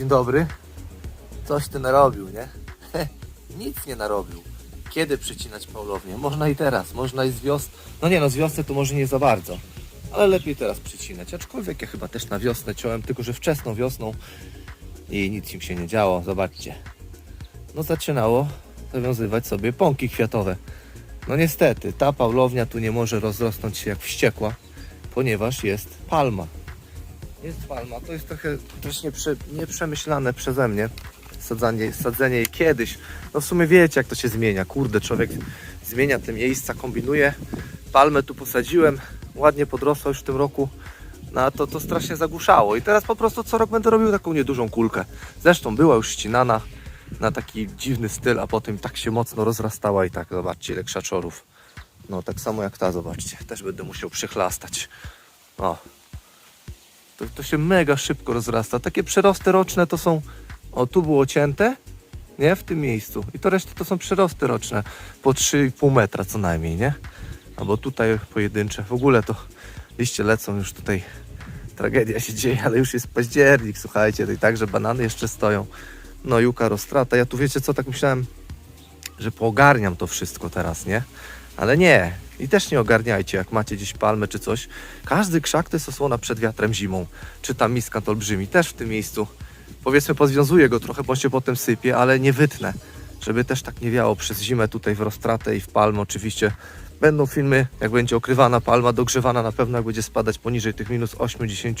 Dzień dobry. Coś ty narobił, nie? Nic nie narobił. Kiedy przycinać Paulownię? Można i teraz, można i z wiosny. No nie no, z wiosny to może nie za bardzo. Ale lepiej teraz przycinać. Aczkolwiek ja chyba też na wiosnę ciąłem, tylko że wczesną wiosną i nic im się nie działo. Zobaczcie. No zaczynało zawiązywać sobie pąki kwiatowe. No niestety, ta Paulownia tu nie może rozrosnąć się jak wściekła, ponieważ jest palma. Jest palma, to jest trochę też nieprze, nieprzemyślane przeze mnie sadzenie, sadzenie kiedyś. No w sumie wiecie jak to się zmienia. Kurde, człowiek zmienia te miejsca, kombinuje. Palmę tu posadziłem, ładnie podrosła już w tym roku. No to, to strasznie zagłuszało. I teraz po prostu co rok będę robił taką niedużą kulkę. Zresztą była już ścinana na taki dziwny styl, a potem tak się mocno rozrastała i tak, zobaczcie ile krzaczorów. No tak samo jak ta, zobaczcie. Też będę musiał przychlastać. O, to, to się mega szybko rozrasta. Takie przyrosty roczne to są. O, tu było cięte, nie? W tym miejscu. I to reszty to są przyrosty roczne. Po 3,5 metra co najmniej, nie? Albo tutaj pojedyncze. W ogóle to liście lecą już tutaj. Tragedia się dzieje, ale już jest październik, słuchajcie. I tak, że banany jeszcze stoją. No, juka roztrata. Ja tu wiecie co, tak myślałem, że poogarniam to wszystko teraz, nie? Ale nie. I też nie ogarniajcie, jak macie gdzieś palmę czy coś. Każdy krzak to jest osłona przed wiatrem zimą. Czy tam miskant olbrzymi, też w tym miejscu. Powiedzmy, pozwiązuję go trochę, bo się potem sypie, ale nie wytnę. Żeby też tak nie wiało przez zimę tutaj w roztratę i w palmę oczywiście. Będą filmy, jak będzie okrywana palma, dogrzewana na pewno, jak będzie spadać poniżej tych minus 80,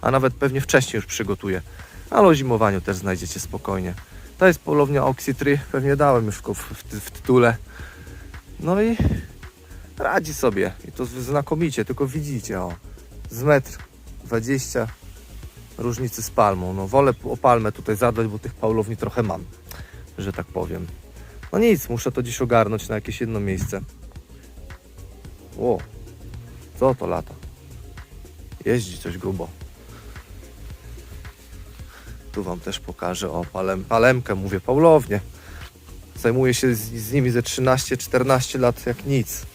a nawet pewnie wcześniej już przygotuję. Ale o zimowaniu też znajdziecie spokojnie. To jest polownia Oxytry, pewnie dałem już w, w, w tytule. No i radzi sobie i to znakomicie, tylko widzicie, o, z metr 20 różnicy z palmą. No wolę o palmę tutaj zadbać, bo tych paulowni trochę mam, że tak powiem. No nic, muszę to dziś ogarnąć na jakieś jedno miejsce. Ło, co to lata? Jeździ coś grubo. Tu wam też pokażę, o palem, palemkę, mówię, paulownię. Zajmuję się z, z nimi ze 13-14 lat jak nic.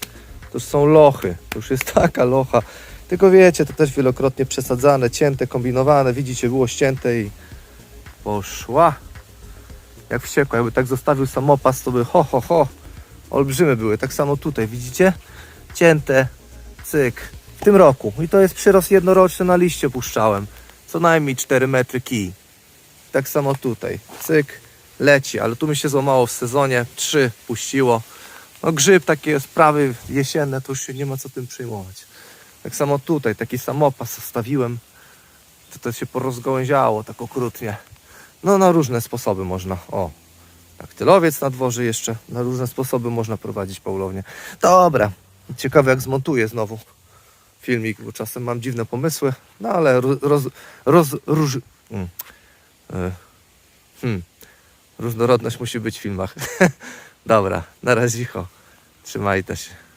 To są lochy. To już jest taka locha. Tylko wiecie, to też wielokrotnie przesadzane, cięte, kombinowane. Widzicie, było ścięte i poszła. Jak wściekła. Jakby tak zostawił samopas, to by ho, ho, ho. Olbrzymy były. Tak samo tutaj, widzicie? Cięte, cyk. W tym roku. I to jest przyrost jednoroczny na liście puszczałem. Co najmniej 4 metry kij. Tak samo tutaj. Cyk, leci. Ale tu mi się złamało w sezonie. 3 puściło. No grzyb, takie sprawy jesienne, to już się nie ma co tym przejmować. Tak samo tutaj, taki samopas zostawiłem. To, to się porozgałęziało tak okrutnie. No na różne sposoby można. O, daktylowiec na dworze jeszcze. Na różne sposoby można prowadzić paulownię. Dobra, ciekawe jak zmontuję znowu filmik, bo czasem mam dziwne pomysły. No ale ro- roz, roz, róż, mm, y, hmm, różnorodność musi być w filmach. Dobra, na razie. Trzymajcie się.